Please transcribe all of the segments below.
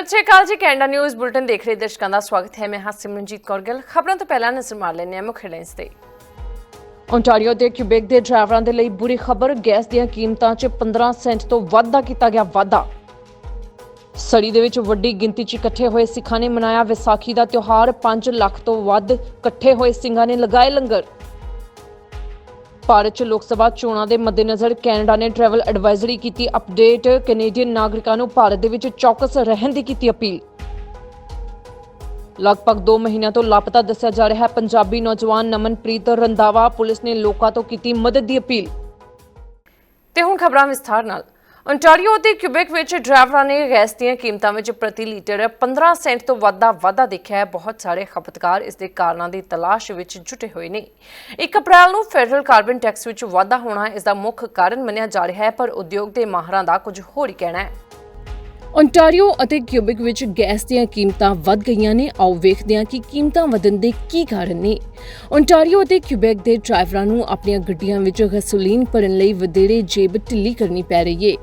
ਸਤਿ ਸ਼੍ਰੀ ਅਕਾਲ ਜੀ, Canada news bulletin ਦੇਖ ਰਹੇ ਦਰਸ਼ਕਾਂ ਦਾ ਸਵਾਗਤ ਹੈ। ਮੈਂ ਹਾਂ ਸਿਮਰਨਜੀਤ ਕੌਰ ਗਿੱਲ। ਖਬਰਾਂ ਤੋਂ ਪਹਿਲਾਂ ਨਜ਼ਰ ਮਾਰ ਲੈਂਦੇ ਹਾਂ ਮੁੱਖ ਹੈਡਲਾਈਨਸ ਤੇ। ਓਨਟਾਰੀਓ ਦੇ ਕਿਊਬੈਕ ਦੇ ਡਰਾਈਵਰਾਂ ਦੇ ਲਈ ਬੁਰੀ ਖਬਰ। ਗੈਸ ਦੀਆਂ ਕੀਮਤਾਂ 'ਚ 15 ਸੈਂਟ ਤੋਂ ਵੱਧ ਦਾ ਕੀਤਾ ਗਿਆ ਵਾਧਾ। ਸੜੀ ਦੇ ਵਿੱਚ ਵੱਡੀ ਗਿਣਤੀ 'ਚ ਇਕੱਠੇ ਹੋਏ ਸਿੱਖਾਂ ਨੇ ਮਨਾਇਆ ਵਿਸਾਖੀ ਦਾ ਤਿਉਹਾਰ। 5 ਲੱਖ ਤੋਂ ਵੱਧ ਇਕੱਠੇ ਹੋਏ ਸਿੰਘਾਂ ਨੇ ਲਗਾਏ ਲੰਗਰ। ਭਾਰਤ 'ਚ ਲੋਕ ਸਭਾ ਚੋਣਾਂ ਦੇ ਮੱਦੇਨਜ਼ਰ ਕੈਨੇਡਾ ਨੇ ਟਰੈਵਲ ਐਡਵਾਈਜ਼ਰੀ ਕੀਤੀ ਅਪਡੇਟ ਕੈਨੇਡੀਅਨ ਨਾਗਰਿਕਾਂ ਨੂੰ ਭਾਰਤ ਦੇ ਵਿੱਚ ਚੌਕਸ ਰਹਿਣ ਦੀ ਕੀਤੀ ਅਪੀਲ। ਲਗਭਗ 2 ਮਹੀਨਿਆਂ ਤੋਂ ਲਾਪਤਾ ਦੱਸਿਆ ਜਾ ਰਿਹਾ ਹੈ, ਪੰਜਾਬੀ ਨੌਜਵਾਨ ਨਮਨਪ੍ਰੀਤ ਰੰਦਾਵਾ ਪੁਲਿਸ ਨੇ ਲੋਕਾਂ ਤੋਂ ਕੀਤੀ ਮਦਦ ਦੀ ਅਪੀਲ। ਤੇ ਹੁਣ ਖਬਰਾਂ ਵਿਸਥਾਰ ਨਾਲ। Ontario ਅਤੇ ਕਿਊਬੈਕ ਵਿੱਚ ਡਰਾਈਵਰਾਂ ਨੇ ਗੈਸ ਦੀਆਂ ਕੀਮਤਾਂ ਵਿੱਚ ਪ੍ਰਤੀ ਲੀਟਰ 15 ਸੈਂਟ ਤੋਂ ਵੱਧ ਦਾ ਵਾਧਾ ਦੇਖਿਆ ਹੈ। ਬਹੁਤ ਸਾਰੇ ਖਪਤਕਾਰ ਇਸ ਦੇ ਕਾਰਨਾਂ ਦੀ ਤਲਾਸ਼ ਵਿੱਚ ਜੁਟੇ ਹੋਏ ਨੇ। 1 ਅਪ੍ਰੈਲ ਨੂੰ ਫੈਡਰਲ ਕਾਰਬਨ ਟੈਕਸ ਵਿੱਚ ਵਾਧਾ ਹੋਣਾ ਇਸ ਦਾ ਮੁੱਖ ਕਾਰਨ ਮੰਨਿਆ ਜਾ ਰਿਹਾ ਹੈ, ਪਰ ਉਦਯੋਗ ਦੇ ਮਾਹਰਾਂ ਦਾ ਕੁਝ ਹੋਰ ਹੀ ਕਹਿਣਾ ਹੈ। ਓਨਟਾਰੀਓ ਅਤੇ ਕਿਊਬਿਕ ਵਿੱਚ ਗੈਸ ਦੀਆਂ ਕੀਮਤਾਂ ਵੱਧ ਗਈਆਂ ਨੇ। ਆਓ ਵੇਖਦੇ ਹਾਂ ਕਿ ਕੀਮਤਾਂ ਵਧਣ ਦੇ ਕੀ ਕਾਰਨ ਨੇ। ਓਨਟਾਰੀਓ ਅਤੇ ਕਿਊਬੈਕ ਦੇ ਡਰਾਈਵਰਾਂ ਨੂੰ ਆਪਣੀਆਂ ਗੱਡੀਆਂ ਵਿੱਚ ਗੈਸੋਲੀਨ ਭਰਨ ਲਈ ਵਧੇਰੇ ਜੇਬ ਢਿੱਲੀ ਕਰਨੀ ਪੈ ਰਹੀ ਏ।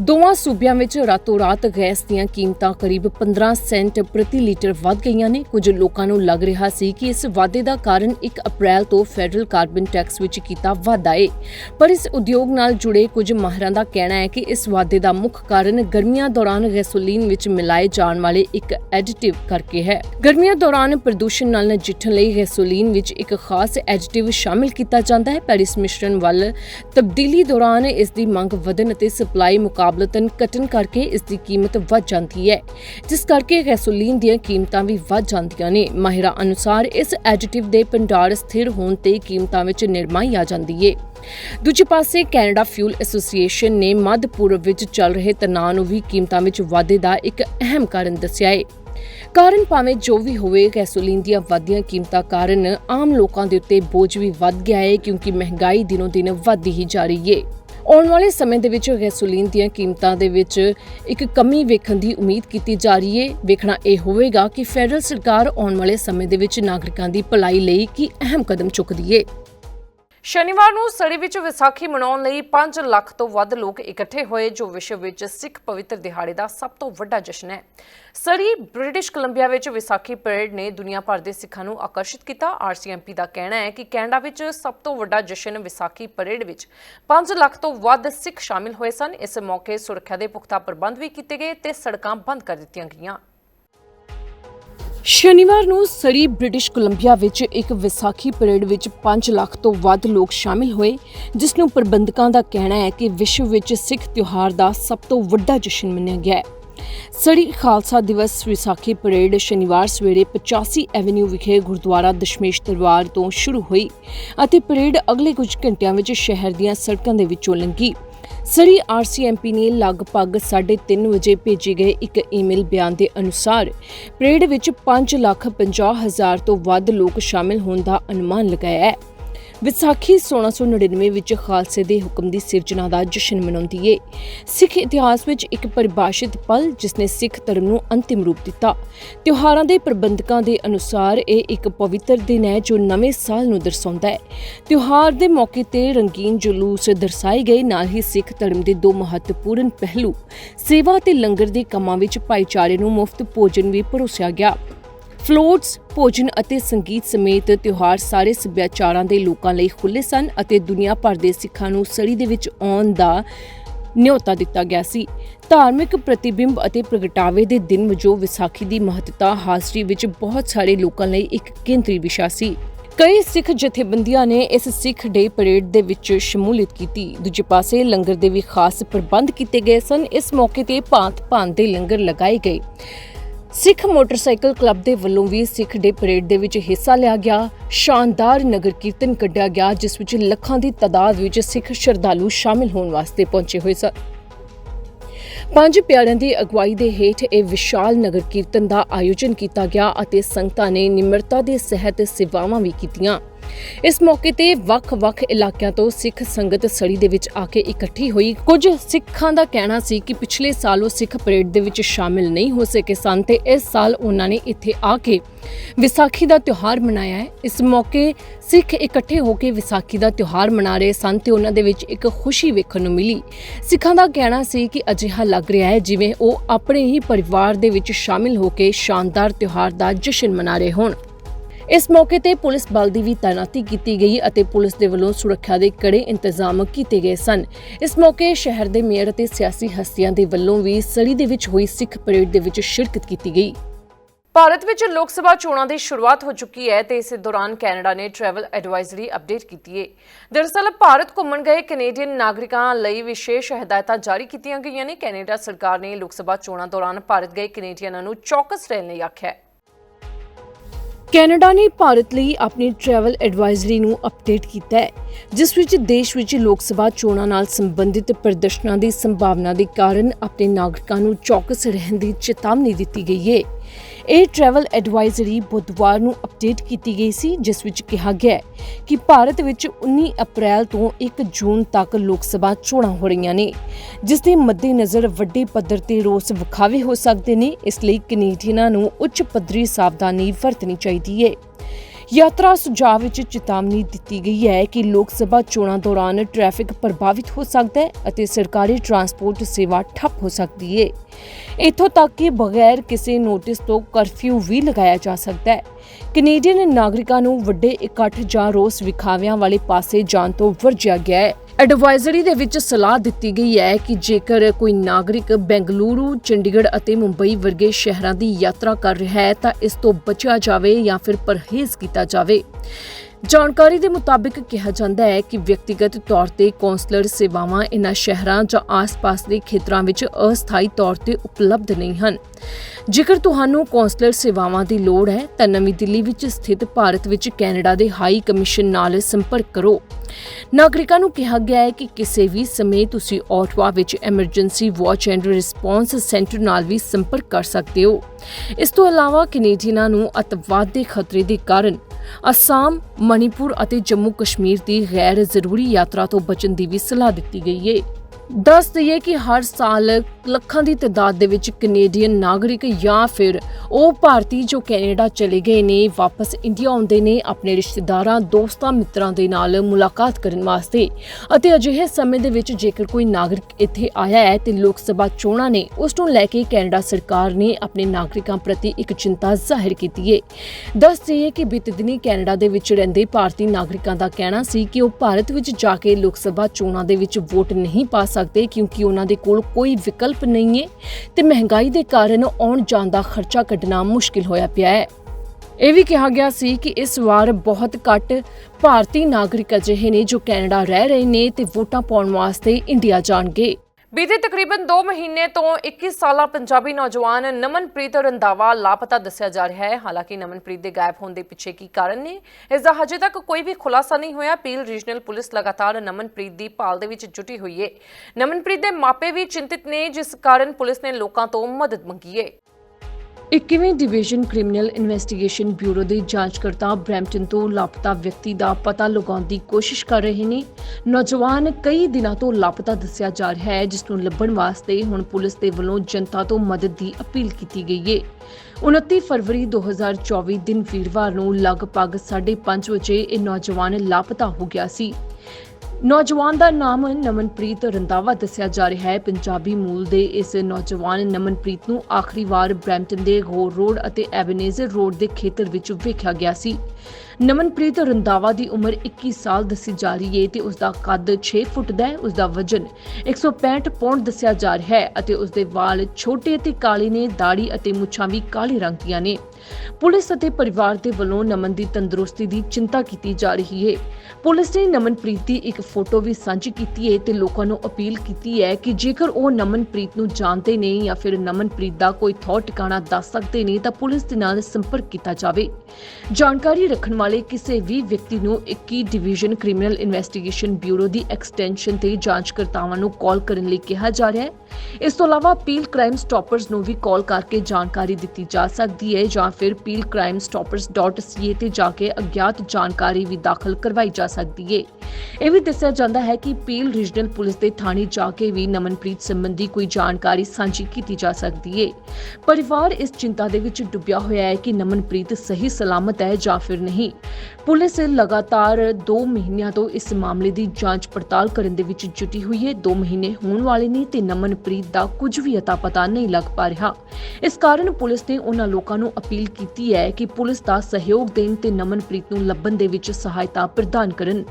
ਦੋਵਾਂ ਸੂਬਿਆਂ ਵਿੱਚ ਰਾਤੋਂ ਰਾਤ ਗੈਸ ਦੀਆਂ ਕੀਮਤਾਂ ਕਰੀਬ 15 ਸੈਂਟ ਪ੍ਰਤੀ ਲੀਟਰ ਵੱਧ ਗਈਆਂ ਨੇ। ਕੁਝ ਲੋਕਾਂ ਨੂੰ ਲੱਗ ਰਿਹਾ ਸੀ ਕਿ ਇਸ ਵਾਧੇ ਦਾ ਕਾਰਨ 1 ਅਪ੍ਰੈਲ ਤੋਂ ਫੈਡਰਲ ਕਾਰਬਨ ਟੈਕਸ ਵਿੱਚ ਕੀਤਾ ਵਾਧਾ ਏ। ਪਰ ਇਸ ਉਦਯੋਗ ਨਾਲ ਜੁੜੇ ਕੁਝ ਮਾਹਰਾਂ ਦਾ ਕਹਿਣਾ ਹੈ ਕਿ ਇਸ ਵਾਧੇ ਦਾ ਮੁੱਖ ਕਾਰਨ ਗਰਮੀਆਂ ਦੌਰਾਨ ਗੈਸੋਲੀਨ ਵਿੱਚ ਮਿਲਾਏ ਜਾਣ ਵਾਲੇ ਇੱਕ ਐਡੀਟਿਵ ਕਰਕੇ ਹੈ। ਗਰਮੀਆਂ ਦੌਰਾਨ ਪ੍ਰਦੂਸ਼ਣ ਨਾਲ ਨਜਿੱਠਣ ਲਈ ਗੈਸੋਲੀਨ ਵਿੱਚ ਇੱਕ ਖਾਸ ਐਡੀਟਿਵ ਸ਼ਾਮਿਲ ਕੀਤਾ ਜਾਂਦਾ ਹੈ। ਪਰ ਇਸ ਮਿਸ਼ਰਣ ਵੱਲ ਤਬਦੀਲੀ ਦੌਰਾਨ ਇਸ ਦੀ ਮੰਗ ਵਧਣ ਅਤੇ ਸਪਲਾਈ ਮੁਕਾਬਲਤਨ ਘਟਣ ਕਰਕੇ ਇਸ ਦੀ ਕੀਮਤ ਵੱਧ ਜਾਂਦੀ ਹੈ। ਜਿਸ ਕਰਕੇ ਗੈਸੋਲੀਨ ਦੀਆਂ ਕੀਮਤਾਂ ਵੀ ਵੱਧ ਜਾਂਦੀਆਂ ਨੇ। ਮਾਹਿਰਾਂ ਅਨੁਸਾਰ ਇਸ ਐਡੀਟਿਵ ਦੇ ਭੰਡਾਰ ਸਥਿਰ ਹੋਣ ਤੇ ਕੀਮਤਾਂ ਵਿੱਚ ਨਿਰਮਾਈ ਆ ਜਾਂਦੀ ਹੈ ਦੂਜੇ ਪਾਸੇ ਕੈਨੇਡਾ ਫਿਊਲ ਐਸੋਸੀਏਸ਼ਨ ਨੇ ਮੱਧ ਪੂਰਬ ਵਿੱਚ ਚੱਲ ਰਹੇ ਤਣਾਅ ਨੂੰ ਵੀ ਕੀਮਤਾਂ ਵਿੱਚ ਵਾਧੇ ਦਾ ਇੱਕ ਅਹਿਮ ਕਾਰਨ ਦੱਸਿਆ ਹੈ। ਕਾਰਨ ਭਾਵੇਂ ਜੋ ਵੀ ਹੋਵੇ, ਗੈਸੋਲੀਨ ਦੀਆਂ ਵਧੀਆਂ ਕੀਮਤਾਂ ਕਾਰਨ ਆਮ ਲੋਕਾਂ ਦੇ ਉੱਤੇ ਬੋਝ ਵੀ ਵੱਧ ਗਿਆ ਹੈ ਕਿਉਂਕਿ ਮਹਿੰਗਾਈ ਦਿਨੋਂ ਦਿਨ ਵਧਦੀ ਹੀ ਜਾ ਰਹੀ ਹੈ। ਆਉਣ ਵਾਲੇ ਸਮੇਂ ਦੇ ਵਿੱਚ ਗੈਸੋਲੀਨ ਦੀਆਂ ਕੀਮਤਾਂ ਦੇ ਵਿੱਚ ਇੱਕ ਕਮੀ ਵੇਖਣ ਦੀ ਉਮੀਦ ਕੀਤੀ ਜਾ ਰਹੀ ਹੈ। ਵੇਖਣਾ ਇਹ ਹੋਵੇਗਾ ਕਿ ਫੈਡਰਲ ਸਰਕਾਰ ਆਉਣ ਵਾਲੇ ਸਮੇਂ ਦੇ ਵਿੱਚ ਨਾਗਰਿਕਾਂ ਦੀ ਭਲਾਈ ਲਈ ਕੀ ਅਹਿਮ ਕਦਮ ਚੁੱਕਦੀ ਹੈ। ਸ਼ਨੀਵਾਰ ਨੂੰ ਸੜੀ ਵਿੱਚ ਵਿਸਾਖੀ ਮਨਾਉਣ ਲਈ 5 ਲੱਖ ਤੋਂ ਵੱਧ ਲੋਕ ਇਕੱਠੇ ਹੋਏ, ਜੋ ਵਿਸ਼ਵ ਵਿੱਚ ਸਿੱਖ ਪਵਿੱਤਰ ਦਿਹਾੜੇ ਦਾ ਸਭ ਤੋਂ ਵੱਡਾ ਜਸ਼ਨ ਹੈ। ਸੜੀ ਬ੍ਰਿਟਿਸ਼ ਕੋਲੰਬੀਆ ਵਿੱਚ ਵਿਸਾਖੀ ਪਰੇਡ ਨੇ ਦੁਨੀਆ ਭਰ ਦੇ ਸਿੱਖਾਂ ਨੂੰ ਆਕਰਸ਼ਿਤ ਕੀਤਾ। ਆਰਸੀਐਮਪੀ ਦਾ ਕਹਿਣਾ ਹੈ ਕਿ ਕੈਨੇਡਾ ਵਿੱਚ ਸਭ ਤੋਂ ਵੱਡਾ ਜਸ਼ਨ ਵਿਸਾਖੀ ਪਰੇਡ ਵਿੱਚ 5 ਲੱਖ ਤੋਂ ਵੱਧ ਸਿੱਖ ਸ਼ਾਮਿਲ ਹੋਏ ਸਨ। ਇਸ ਮੌਕੇ ਸੁਰੱਖਿਆ ਦੇ ਪੁਖਤਾ ਪ੍ਰਬੰਧ ਵੀ ਕੀਤੇ ਗਏ ਤੇ ਸੜਕਾਂ ਬੰਦ ਕਰ ਦਿੱਤੀਆਂ ਗਈਆਂ। ਸ਼ਨੀਵਾਰ ਨੂੰ ਸਰੀ ਬ੍ਰਿਟਿਸ਼ ਕੋਲੰਬੀਆ ਵਿੱਚ ਇੱਕ ਵਿਸਾਖੀ ਪਰੇਡ ਵਿੱਚ 5 ਲੱਖ ਤੋਂ ਵੱਧ ਲੋਕ ਸ਼ਾਮਿਲ ਹੋਏ, ਜਿਸ ਨੂੰ ਪ੍ਰਬੰਧਕਾਂ ਦਾ ਕਹਿਣਾ ਹੈ ਕਿ ਵਿਸ਼ਵ ਵਿੱਚ ਸਿੱਖ ਤਿਉਹਾਰ ਦਾ ਸਭ ਤੋਂ ਵੱਡਾ ਜਸ਼ਨ ਮੰਨਿਆ ਗਿਆ ਹੈ। ਸੜੀ ਖਾਲਸਾ ਦਿਵਸ ਵਿਸਾਖੀ ਪਰੇਡ ਸ਼ਨੀਵਾਰ ਸਵੇਰੇ 85 ਐਵਨਿਊ ਵਿਖੇ ਗੁਰਦੁਆਰਾ ਦਸ਼ਮੇਸ਼ ਦਰਬਾਰ ਤੋਂ ਸ਼ੁਰੂ ਹੋਈ ਅਤੇ ਪਰੇਡ ਅਗਲੇ ਕੁਝ ਘੰਟਿਆਂ ਵਿੱਚ ਸ਼ਹਿਰ ਦੀਆਂ ਸੜਕਾਂ ਦੇ ਵਿੱਚੋਂ ਲੰਘੀ। ਸਰੀ ਆਰਸੀਐਮਪੀ ਨੇ ਲਗਭਗ 3:30 ਵਜੇ ਭੇਜੇ ਗਏ ਇੱਕ ਈਮੇਲ ਬਿਆਨ ਦੇ ਅਨੁਸਾਰ ਪਰੇਡ ਵਿੱਚ 5 ਲੱਖ 50 ਹਜ਼ਾਰ ਤੋਂ ਵੱਧ ਲੋਕ ਸ਼ਾਮਿਲ ਹੋਣ ਦਾ ਅਨੁਮਾਨ ਲਗਾਇਆ ਹੈ। ਵਿਸਾਖੀ 1699 ਵਿੱਚ ਖਾਲਸੇ ਦੇ ਹੁਕਮ ਦੀ ਸਿਰਜਣਾ ਦਾ ਜਸ਼ਨ ਮਨਾਉਂਦੀ ਏ। ਸਿੱਖ ਇਤਿਹਾਸ ਵਿੱਚ ਇੱਕ ਪਰਿਭਾਸ਼ਿਤ ਪਲ ਜਿਸ ਨੇ ਸਿੱਖ ਧਰਮ ਨੂੰ ਅੰਤਿਮ ਰੂਪ ਦਿੱਤਾ। ਤਿਉਹਾਰਾਂ ਦੇ ਪ੍ਰਬੰਧਕਾਂ ਦੇ ਅਨੁਸਾਰ ਇਹ ਇੱਕ ਪਵਿੱਤਰ ਦਿਨ ਹੈ ਜੋ ਨਵੇਂ ਸਾਲ ਨੂੰ ਦਰਸਾਉਂਦਾ ਹੈ। ਤਿਉਹਾਰ ਦੇ ਮੌਕੇ ਤੇ ਰੰਗੀਨ ਜਲੂਸ ਦਰਸਾਏ ਗਏ, ਨਾਲ ਹੀ ਸਿੱਖ ਧਰਮ ਦੇ ਦੋ ਮਹੱਤਵਪੂਰਨ ਪਹਿਲੂ। ਸੇਵਾ ਤੇ ਲੰਗਰ ਦੇ ਕੰਮਾਂ ਵਿੱਚ ਭਾਈਚਾਰੇ ਨੂੰ ਮੁਫਤ ਭੋਜਨ ਵੀ ਪਰੋਸਿਆ ਗਿਆ। ਫਲੋਟਸ, ਭੋਜਨ ਅਤੇ ਸੰਗੀਤ ਸਮੇਤ ਤਿਉਹਾਰ ਸਾਰੇ ਸੱਭਿਆਚਾਰਾਂ ਦੇ ਲੋਕਾਂ ਲਈ ਖੁੱਲੇ ਸਨ ਅਤੇ ਦੁਨੀਆ ਭਰ ਦੇ ਸਿੱਖਾਂ ਨੂੰ ਸੜੀ ਦੇ ਵਿੱਚ ਆਉਣ ਦਾ ਨਿਯੋਤਾ ਦਿੱਤਾ ਗਿਆ ਸੀ। ਧਾਰਮਿਕ ਪ੍ਰਤੀਬਿੰਬ ਅਤੇ ਪ੍ਰਗਟਾਵੇ ਦੇ ਦਿਨ ਵਜੋਂ ਵਿਸਾਖੀ ਦੀ ਮਹੱਤਤਾ ਹਾਜ਼ਰੀ ਵਿੱਚ ਬਹੁਤ ਸਾਰੇ ਲੋਕਾਂ ਲਈ ਇੱਕ ਕੇਂਦਰੀ ਵਿਸ਼ਾ ਸੀ। ਕਈ ਸਿੱਖ ਜਥੇਬੰਦੀਆਂ ਨੇ ਇਸ ਸਿੱਖ ਡੇ ਪਰੇਡ ਦੇ ਵਿੱਚ ਸ਼ਮੂਲੀਅਤ ਕੀਤੀ। ਦੂਜੇ ਪਾਸੇ ਲੰਗਰ ਦੇ ਵੀ ਖਾਸ ਪ੍ਰਬੰਧ ਕੀਤੇ ਗਏ ਸਨ। ਇਸ ਮੌਕੇ ਤੇ ਭਾਂਤ-ਭਾਂਤ ਦੇ ਲੰਗਰ ਲਗਾਏ ਗਏ। ਸਿੱਖ ਮੋਟਰਸਾਈਕਲ ਕਲੱਬ ਦੇ ਵੱਲੋਂ ਵੀ ਸਿੱਖ ਡੇ ਪਰੇਡ ਦੇ ਵਿੱਚ ਹਿੱਸਾ ਲਿਆ ਗਿਆ। ਸ਼ਾਨਦਾਰ ਨਗਰ ਕੀਰਤਨ ਕੱਢਿਆ ਗਿਆ, ਜਿਸ ਵਿੱਚ ਲੱਖਾਂ ਦੀ ਤਾਦਾਦ ਵਿੱਚ ਸਿੱਖ ਸ਼ਰਧਾਲੂ ਸ਼ਾਮਿਲ ਹੋਣ ਵਾਸਤੇ ਪਹੁੰਚੇ ਹੋਏ ਸਨ। ਪੰਜ ਪਿਆਰਿਆਂ ਦੀ ਅਗਵਾਈ ਦੇ ਹੇਠ ਇਹ ਵਿਸ਼ਾਲ ਨਗਰ ਕੀਰਤਨ ਦਾ ਆਯੋਜਨ ਕੀਤਾ ਗਿਆ ਅਤੇ ਸੰਗਤਾਂ ਨੇ ਨਿਮਰਤਾ ਦੇ ਸਹਿਤ ਸੇਵਾਵਾਂ ਵੀ ਕੀਤੀਆਂ। ਇਸ ਮੌਕੇ ਤੇ ਵੱਖ-ਵੱਖ ਇਲਾਕਿਆਂ ਤੋਂ ਸਿੱਖ ਸੰਗਤ ਸੜੀ ਦੇ ਵਿੱਚ ਆ ਕੇ ਇਕੱਠੀ ਹੋਈ। ਕੁਝ ਸਿੱਖਾਂ ਦਾ ਕਹਿਣਾ ਸੀ ਕਿ ਪਿਛਲੇ ਸਾਲ ਉਹ ਸਿੱਖ ਪਰੇਡ ਦੇ ਵਿੱਚ ਸ਼ਾਮਿਲ ਨਹੀਂ ਹੋ ਸਕੇ ਸਨ ਤੇ ਇਸ ਸਾਲ ਉਹਨਾਂ ਨੇ ਇੱਥੇ ਆ ਕੇ ਵਿਸਾਖੀ ਦਾ ਤਿਉਹਾਰ ਮਨਾਇਆ ਹੈ। ਇਸ ਮੌਕੇ ਸਿੱਖ ਇਕੱਠੇ ਹੋ ਕੇ ਵਿਸਾਖੀ ਦਾ ਤਿਉਹਾਰ ਮਨਾ ਰਹੇ ਸਨ ਤੇ ਉਹਨਾਂ ਦੇ ਵਿੱਚ ਇੱਕ ਖੁਸ਼ੀ ਵੇਖਣ ਨੂੰ ਮਿਲੀ। ਸਿੱਖਾਂ ਦਾ ਕਹਿਣਾ ਸੀ ਕਿ ਅਜਿਹਾ ਲੱਗ ਰਿਹਾ ਹੈ ਜਿਵੇਂ ਉਹ ਆਪਣੇ ਹੀ ਪਰਿਵਾਰ ਦੇ ਵਿੱਚ ਸ਼ਾਮਿਲ ਹੋ ਕੇ ਸ਼ਾਨਦਾਰ ਤਿਉਹਾਰ ਦਾ ਜਸ਼ਨ ਮਨਾ ਰਹੇ ਹੋਣ। ਇਸ ਮੌਕੇ ਤੇ ਪੁਲਿਸ ਬਲ ਦੀ ਵੀ ਤਾਇਨਾਤੀ ਕੀਤੀ ਗਈ ਅਤੇ ਪੁਲਿਸ ਦੇ ਵੱਲੋਂ ਸੁਰੱਖਿਆ ਦੇ ਕੜੇ ਇੰਤਜ਼ਾਮ ਕੀਤੇ ਗਏ ਸਨ। ਇਸ ਮੌਕੇ ਸ਼ਹਿਰ ਦੇ ਮੇਅਰ ਅਤੇ ਸਿਆਸੀ ਹਸਤੀਆਂ ਦੇ ਵੱਲੋਂ ਵੀ ਸੜੀ ਦੇ ਵਿੱਚ ਹੋਈ ਸਿੱਖ ਪਰੇਡ ਦੇ ਵਿੱਚ ਸ਼ਿਰਕਤ ਕੀਤੀ ਗਈ। ਭਾਰਤ ਵਿੱਚ ਲੋਕ ਸਭਾ ਚੋਣਾਂ ਦੀ ਸ਼ੁਰੂਆਤ ਹੋ ਚੁੱਕੀ ਹੈ ਤੇ ਇਸ ਦੌਰਾਨ ਕੈਨੇਡਾ ਨੇ ਟਰੈਵਲ ਐਡਵਾਈਜ਼ਰੀ ਅਪਡੇਟ ਕੀਤੀ ਹੈ ਦਰਅਸਲ, ਭਾਰਤ ਘੁੰਮਣ ਗਏ ਕੈਨੇਡੀਅਨ ਨਾਗਰਿਕਾਂ ਲਈ ਵਿਸ਼ੇਸ਼ ਹਦਾਇਤਾਂ ਜਾਰੀ ਕੀਤੀਆਂ ਗਈਆਂ ਨੇ। ਕੈਨੇਡਾ ਸਰਕਾਰ ਨੇ ਲੋਕ ਸਭਾ ਚੋਣਾਂ ਦੌਰਾਨ ਭਾਰਤ ਗਏ ਕੈਨੇਡੀਅਨਾਂ ਨੂੰ ਚੌਕਸ ਰਹਿਣ ਲਈ ਆਖਿਆ ਹੈ। ਕੈਨੇਡਾ ਨੇ ਭਾਰਤ ਲਈ ਆਪਣੀ ਟਰੈਵਲ ਐਡਵਾਈਜ਼ਰੀ ਨੂੰ ਅਪਡੇਟ ਕੀਤਾ ਹੈ, ਜਿਸ ਵਿੱਚ ਦੇਸ਼ ਵਿੱਚ ਲੋਕ ਸਭਾ ਚੋਣਾਂ ਨਾਲ ਸੰਬੰਧਿਤ ਪ੍ਰਦਰਸ਼ਨਾਂ ਦੀ ਸੰਭਾਵਨਾ ਦੇ ਕਾਰਨ ਆਪਣੇ ਨਾਗਰਿਕਾਂ ਨੂੰ ਚੌਕਸ ਰਹਿਣ ਦੀ ਚੇਤਾਵਨੀ ਦਿੱਤੀ ਗਈ ਹੈ। ਇਹ ਟਰੈਵਲ ਐਡਵਾਈਜ਼ਰੀ ਬੁੱਧਵਾਰ ਨੂੰ ਅਪਡੇਟ ਕੀਤੀ ਗਈ ਸੀ, ਜਿਸ ਵਿੱਚ ਕਿਹਾ ਗਿਆ ਹੈ ਕਿ ਭਾਰਤ ਵਿੱਚ 19 ਅਪ੍ਰੈਲ ਤੋਂ 1 ਜੂਨ ਤੱਕ ਲੋਕ ਸਭਾ ਚੋਣਾਂ ਹੋ ਰਹੀਆਂ ਨੇ, ਜਿਸ ਦੇ ਮੱਦੇਨਜ਼ਰ ਵੱਡੇ ਪੱਧਰ ਤੇ ਰੋਸ ਵਿਖਾਵੇ ਹੋ ਸਕਦੇ ਨੇ, ਇਸ ਲਈ ਕੈਨੇਡੀਅਨਾਂ ਨੂੰ ਉੱਚ ਪੱਧਰੀ ਸਾਵਧਾਨੀ ਵਰਤਣੀ ਚਾਹੀਦੀ ਹੈ। ਯਾਤਰਾ ਸੁਝਾਅ ਵਿੱਚ ਚੇਤਾਵਨੀ ਦਿੱਤੀ ਗਈ ਹੈ ਕਿ ਲੋਕ ਸਭਾ ਚੋਣਾਂ ਦੌਰਾਨ ਟ੍ਰੈਫਿਕ ਪ੍ਰਭਾਵਿਤ ਹੋ ਸਕਦਾ ਹੈ ਅਤੇ ਸਰਕਾਰੀ ਟਰਾਂਸਪੋਰਟ ਸੇਵਾ ਠੱਪ ਹੋ ਸਕਦੀ ਹੈ ਇੱਥੋਂ ਤੱਕ ਕਿ ਬਗੈਰ ਕਿਸੇ ਨੋਟਿਸ ਤੋਂ ਕਰਫਿਊ ਵੀ ਲਗਾਇਆ ਜਾ ਸਕਦਾ ਹੈ। ਕੈਨੇਡੀਅਨ ਨਾਗਰਿਕਾਂ ਨੂੰ ਵੱਡੇ ਇਕੱਠ ਜਾਂ ਰੋਸ ਵਿਖਾਵਿਆਂ ਵਾਲੇ ਪਾਸੇ ਜਾਣ ਤੋਂ ਵਰਜਿਆ ਗਿਆ ਹੈ। ਐਡਵਾਈਜ਼ਰੀ ਦੇ ਵਿੱਚ ਸਲਾਹ ਦਿੱਤੀ ਗਈ ਹੈ ਕਿ ਜੇਕਰ ਕੋਈ ਨਾਗਰਿਕ ਬੈਂਗਲੁਰੂ, ਚੰਡੀਗੜ੍ਹ ਅਤੇ ਮੁੰਬਈ ਵਰਗੇ ਸ਼ਹਿਰਾਂ ਦੀ ਯਾਤਰਾ ਕਰ ਰਿਹਾ ਹੈ ਤਾਂ ਇਸ ਤੋਂ ਬਚਿਆ ਜਾਵੇ ਜਾਂ ਫਿਰ ਪਰਹੇਜ਼ ਕੀਤਾ ਜਾਵੇ। ਜਾਣਕਾਰੀ ਦੇ ਮੁਤਾਬਿਕ ਕਿਹਾ ਜਾਂਦਾ ਹੈ ਕਿ ਵਿਅਕਤੀਗਤ ਤੌਰ ਤੇ ਕੌਂਸਲਰ ਸੇਵਾਵਾਂ ਇਨ੍ਹਾਂ ਸ਼ਹਿਰਾਂ ਜਾਂ ਆਸ-ਪਾਸ ਦੇ ਖੇਤਰਾਂ ਵਿੱਚ ਅਸਥਾਈ ਤੌਰ ਤੇ ਉਪਲਬਧ ਨਹੀਂ ਹਨ। ਜੇਕਰ ਤੁਹਾਨੂੰ ਕੌਂਸਲਰ ਸੇਵਾਵਾਂ ਦੀ ਲੋੜ ਹੈ, ਤਾਂ ਨਵੀਂ ਦਿੱਲੀ ਵਿੱਚ ਸਥਿਤ ਭਾਰਤ ਵਿੱਚ ਕੈਨੇਡਾ ਦੇ ਹਾਈ ਕਮਿਸ਼ਨ ਨਾਲ ਸੰਪਰਕ ਕਰੋ। ਨਾਗਰਿਕਾਂ ਨੂੰ ਕਿਹਾ ਗਿਆ ਹੈ ਕਿ ਕਿਸੇ ਵੀ ਸਮੇਂ ਤੁਸੀਂ ਆਟਵਾ ਵਿੱਚ emergency watch and response centre ਨਾਲ ਵੀ ਸੰਪਰਕ ਕਰ ਸਕਦੇ ਹੋ। ਇਸ ਤੋਂ ਇਲਾਵਾ ਕੈਨੇਡੀਅਨਾਂ ਨੂੰ ਅਤਿਵਾਦ ਦੇ ਖਤਰੇ ਦੇ ਕਾਰਨ ਅਸਾਮ, ਮਣੀਪੁਰ ਅਤੇ ਜੰਮੂ ਕਸ਼ਮੀਰ ਦੀ ਗੈਰ ਜ਼ਰੂਰੀ ਯਾਤਰਾ ਤੋਂ ਬਚਣ ਦੀ ਵੀ ਸਲਾਹ ਦਿੱਤੀ ਗਈ ਹੈ ਦੱਸ ਦਈਏ ਕਿ ਹਰ ਸਾਲ ਲੱਖਾਂ ਦੀ ਤਾਦਾਦ ਦੇ ਵਿੱਚ ਕੈਨੇਡੀਅਨ ਨਾਗਰਿਕ ਜਾਂ ਫਿਰ ਉਹ ਭਾਰਤੀ ਜੋ ਕੈਨੇਡਾ ਚਲੇ ਗਏ ਨੇ, ਵਾਪਸ ਇੰਡੀਆ ਆਉਂਦੇ ਨੇ ਆਪਣੇ ਰਿਸ਼ਤੇਦਾਰਾਂ, ਦੋਸਤਾਂ, ਮਿੱਤਰਾਂ ਦੇ ਨਾਲ ਮੁਲਾਕਾਤ ਕਰਨ ਵਾਸਤੇ। ਅਤੇ ਅਜਿਹੇ ਸਮੇਂ ਦੇ ਵਿੱਚ ਜੇਕਰ ਕੋਈ ਨਾਗਰਿਕ ਇੱਥੇ ਆਇਆ ਹੈ ਤੇ ਲੋਕ ਸਭਾ ਚੋਣਾਂ ਨੇ ਉਸ ਨੂੰ ਲੈ ਕੇ ਕੈਨੇਡਾ ਸਰਕਾਰ ਨੇ ਆਪਣੇ ਨਾਗਰਿਕਾਂ ਪ੍ਰਤੀ ਇੱਕ ਚਿੰਤਾ ਜ਼ਾਹਿਰ ਕੀਤੀ ਹੈ ਦੱਸ ਦਈਏ ਕਿ ਬੀਤੇ ਦਿਨੀ ਕੈਨੇਡਾ ਦੇ ਵਿੱਚ ਰਹਿੰਦੇ ਭਾਰਤੀ ਨਾਗਰਿਕਾਂ ਦਾ ਕਹਿਣਾ ਸੀ ਕਿ ਉਹ ਭਾਰਤ ਵਿੱਚ ਜਾ ਕੇ ਲੋਕ ਸਭਾ ਚੋਣਾਂ ਦੇ ਵਿੱਚ ਵੋਟ ਨਹੀਂ ਪਾ ਸਕਦੇ ਕਿਉਂਕਿ ਉਹਨਾਂ ਦੇ ਕੋਲ ਕੋਈ ਵਿਕਲਪ ਨਹੀਂ ਹੈ ਤੇ ਮਹਿੰਗਾਈ ਦੇ ਕਾਰਨ ਆਉਣ ਜਾਣ ਦਾ ਖਰਚਾ ਕੱਢਣਾ ਮੁਸ਼ਕਿਲ ਹੋਇਆ ਪਿਆ ਹੈ। ਇਹ ਵੀ ਕਿਹਾ ਗਿਆ ਸੀ ਕਿ ਇਸ ਵਾਰ ਬਹੁਤ ਘੱਟ ਭਾਰਤੀ ਨਾਗਰਿਕ ਅਜਿਹੇ ਨੇ ਜੋ ਕੈਨੇਡਾ ਰਹਿ ਰਹੇ ਨੇ ਤੇ ਵੋਟਾਂ ਪਾਉਣ ਵਾਸਤੇ ਇੰਡੀਆ ਜਾਣਗੇ। ਬੀਤੇ ਤਕਰੀਬਨ 2 ਮਹੀਨੇ ਤੋਂ 21 ਸਾਲਾ ਪੰਜਾਬੀ ਨੌਜਵਾਨ ਨਮਨਪ੍ਰੀਤ ਰੰਦਾਵਾ ਲਾਪਤਾ ਦੱਸਿਆ ਜਾ ਰਿਹਾ ਹੈ। ਹਾਲਾਂਕਿ ਨਮਨਪ੍ਰੀਤ ਦੇ ਗਾਇਬ ਹੋਣ ਦੇ ਪਿੱਛੇ ਕੀ ਕਾਰਨ ਨੇ? ਇਸ ਦਾ ਹਜੇ ਤੱਕ ਕੋਈ ਵੀ ਖੁਲਾਸਾ ਨਹੀਂ ਹੋਇਆ। ਪੀਲ ਰੀਜਨਲ ਪੁਲਿਸ ਲਗਾਤਾਰ ਨਮਨਪ੍ਰੀਤ ਦੀ ਭਾਲ ਦੇ ਵਿੱਚ ਜੁਟੀ ਹੋਈ ਹੈ ਨਮਨਪ੍ਰੀਤ ਦੇ ਮਾਪੇ ਵੀ ਚਿੰਤਿਤ ਨੇ, ਜਿਸ ਕਾਰਨ ਪੁਲਿਸ ਨੇ ਲੋਕਾਂ ਤੋਂ ਮਦਦ ਮੰਗੀ ਹੈ 21ਵੀਂ ਡਿਵੀਜ਼ਨ ਕ੍ਰਿਮੀਨਲ ਇਨਵੈਸਟੀਗੇਸ਼ਨ ਬਿਊਰੋ ਦੇ ਜਾਂਚਕਰਤਾ ਬ੍ਰੈਂਪਟਨ ਤੋਂ ਲਾਪਤਾ ਵਿਅਕਤੀ ਦਾ ਪਤਾ ਲਗਾਉਣ ਦੀ ਕੋਸ਼ਿਸ਼ ਕਰ ਰਹੇ ਨੇ। ਨੌਜਵਾਨ ਕਈ ਦਿਨਾਂ ਤੋਂ ਲਾਪਤਾ ਦੱਸਿਆ ਜਾ ਰਿਹਾ ਹੈ, ਜਿਸ ਨੂੰ ਲੱਭਣ ਵਾਸਤੇ ਹੁਣ ਪੁਲਿਸ ਦੇ ਵੱਲੋਂ ਜਨਤਾ ਤੋਂ ਮਦਦ ਦੀ ਅਪੀਲ ਕੀਤੀ ਗਈ ਹੈ 29 ਫਰਵਰੀ 2024 ਦਿਨ ਵੀਰਵਾਰ ਨੂੰ ਲਗਭਗ 5:30 ਵਜੇ ਇਹ ਨੌਜਵਾਨ ਲਾਪਤਾ ਹੋ ਗਿਆ ਸੀ। ਨੌਜਵਾਨ ਦਾ ਨਾਮ ਨਮਨਪ੍ਰੀਤ ਰੰਦਾਵਾ ਦੱਸਿਆ ਜਾ ਰਿਹਾ ਹੈ। ਪੰਜਾਬੀ ਮੂਲ ਦੇ ਇਸ ਨੌਜਵਾਨ ਨਮਨਪ੍ਰੀਤ ਨੂੰ ਆਖਰੀ ਵਾਰ ਬ੍ਰੈਂਪਟਨ ਦੇ ਗੋਰ ਰੋਡ ਅਤੇ ਐਬਨੇਜ਼ਰ ਰੋਡ ਦੇ ਖੇਤਰ ਵਿੱਚ ਵੇਖਿਆ ਗਿਆ ਸੀ। ਨਮਨਪ੍ਰੀਤ ਰੰਦਾਵਾ ਦੀ ਉਮਰ 21 ਸਾਲ ਦੱਸੀ ਜਾ ਰਹੀ ਹੈ ਤੇ ਉਸ ਦਾ ਕੱਦ 6 ਫੁੱਟ ਦਾ ਹੈ ਉਸ ਦਾ ਵਜ਼ਨ 165 ਪੌਂਡ ਦੱਸਿਆ ਜਾ ਰਿਹਾ ਹੈ ਅਤੇ ਉਸ ਦੇ ਵਾਲ ਛੋਟੇ ਅਤੇ ਕਾਲੇ ਨੇ ਦਾੜੀ ਅਤੇ ਮੁੱਛਾਂ ਵੀ ਕਾਲੇ ਰੰਗ ਦੀਆਂ ਨੇ। ਪੁਲਿਸ ਅਤੇ ਪਰਿਵਾਰ ਦੇ ਵੱਲੋਂ ਨਮਨ ਦੀ ਤੰਦਰੁਸਤੀ ਦੀ ਚਿੰਤਾ ਕੀਤੀ ਜਾ ਰਹੀ ਹੈ। ਪੁਲਿਸ ਨੇ ਨਮਨਪ੍ਰੀਤ ਦੀ ਇੱਕ ਫੋਟੋ ਵੀ ਸਾਂਝੀ ਕੀਤੀ ਹੈ ਤੇ ਲੋਕਾਂ ਨੂੰ ਅਪੀਲ ਕੀਤੀ ਹੈ ਕਿ ਜੇਕਰ ਉਹ ਨਮਨਪ੍ਰੀਤ ਨੂੰ ਜਾਣਦੇ ਨੇ ਜਾਂ ਫਿਰ ਨਮਨਪ੍ਰੀਤ ਦਾ ਕੋਈ ਥੌ ਟਿਕਾਣਾ ਦੱਸ ਸਕਦੇ ਨੇ ਤਾਂ ਪੁਲਿਸ ਦੇ ਨਾਲ ਸੰਪਰਕ ਕੀਤਾ ਜਾਵੇ। ਜਾਣਕਾਰੀ ਰੱਖਣ ਵਾਲੇ ਕਿਸੇ ਵੀ ਵਿਅਕਤੀ ਨੂੰ 21 ਡਿਵੀਜ਼ਨ ਕ੍ਰਿਮੀਨਲ ਇਨਵੈਸਟੀਗੇਸ਼ਨ ਬਿਊਰੋ ਦੀ ਐਕਸਟੈਂਸ਼ਨ ਤੇ ਜਾਂਚਕਰਤਾਵਾਂ ਨੂੰ ਕਾਲ ਕਰਨ ਲਈ ਕਿਹਾ ਜਾ ਰਿਹਾ ਹੈ। ਇਸ ਤੋਂ ਇਲਾਵਾ ਪੀਲ ਕ੍ਰਾਈਮ ਸਟਾਪਰਸ ਨੂੰ ਵੀ ਕਾਲ ਕਰਕੇ ਜਾਣਕਾਰੀ ਦਿੱਤੀ ਜਾ ਸਕਦੀ ਹੈ ਜਾਂ ਜਾਂ ਫਿਰ peelcrimesstoppers.ca ਤੇ ਜਾ ਕੇ ਅਗਿਆਤ ਜਾਣਕਾਰੀ ਵੀ ਦਾਖਲ ਕਰਵਾਈ ਜਾ ਸਕਦੀ ਹੈ ਇਹ ਵੀ ਦੱਸਿਆ ਜਾਂਦਾ ਹੈ ਕਿ ਪੀਲ ਰੀਜਨਲ ਪੁਲਿਸ ਦੇ ਥਾਣੇ ਜਾ ਕੇ ਵੀ ਨਮਨਪ੍ਰੀਤ ਸੰਬੰਧੀ ਕੋਈ ਜਾਣਕਾਰੀ ਸਾਂਝੀ ਕੀਤੀ ਜਾ ਸਕਦੀ ਹੈ ਪਰਿਵਾਰ ਇਸ ਚਿੰਤਾ ਦੇ ਵਿੱਚ ਡੁੱਬਿਆ ਹੋਇਆ ਹੈ ਕਿ ਨਮਨਪ੍ਰੀਤ ਸਹੀ ਸਲਾਮਤ ਹੈ ਜਾਂ ਫਿਰ ਨਹੀਂ। ਪੁਲਿਸ ਲਗਾਤਾਰ 2 ਮਹੀਨਿਆਂ ਤੋਂ ਇਸ ਮਾਮਲੇ ਦੀ ਜਾਂਚ ਪੜਤਾਲ ਕਰਨ ਦੇ ਵਿੱਚ ਜੁਟੀ ਹੋਈ ਹੈ। 2 ਮਹੀਨੇ ਹੋਣ ਵਾਲੇ ਨੇ ਤੇ ਨਮਨਪ੍ਰੀਤ ਦਾ ਕੁਝ ਵੀ ਅਤਾ ਪਤਾ ਨਹੀਂ ਲੱਗ ਪਾ ਰਿਹਾ। ਇਸ ਕਾਰਨ ਪੁਲਿਸ ਨੇ ਉਹਨਾਂ ਲੋਕਾਂ ਨੂੰ ਅਪੀਲ ਕੀਤੀ ਹੈ ਕਿ ਪੁਲਿਸ ਦਾ ਸਹਿਯੋਗ ਦੇਣ ਤੇ ਨਮਨਪ੍ਰੀਤ ਨੂੰ ਲੱਭਣ ਦੇ ਵਿੱਚ ਸਹਾਇਤਾ ਪ੍ਰਦਾਨ ਕਰਨ।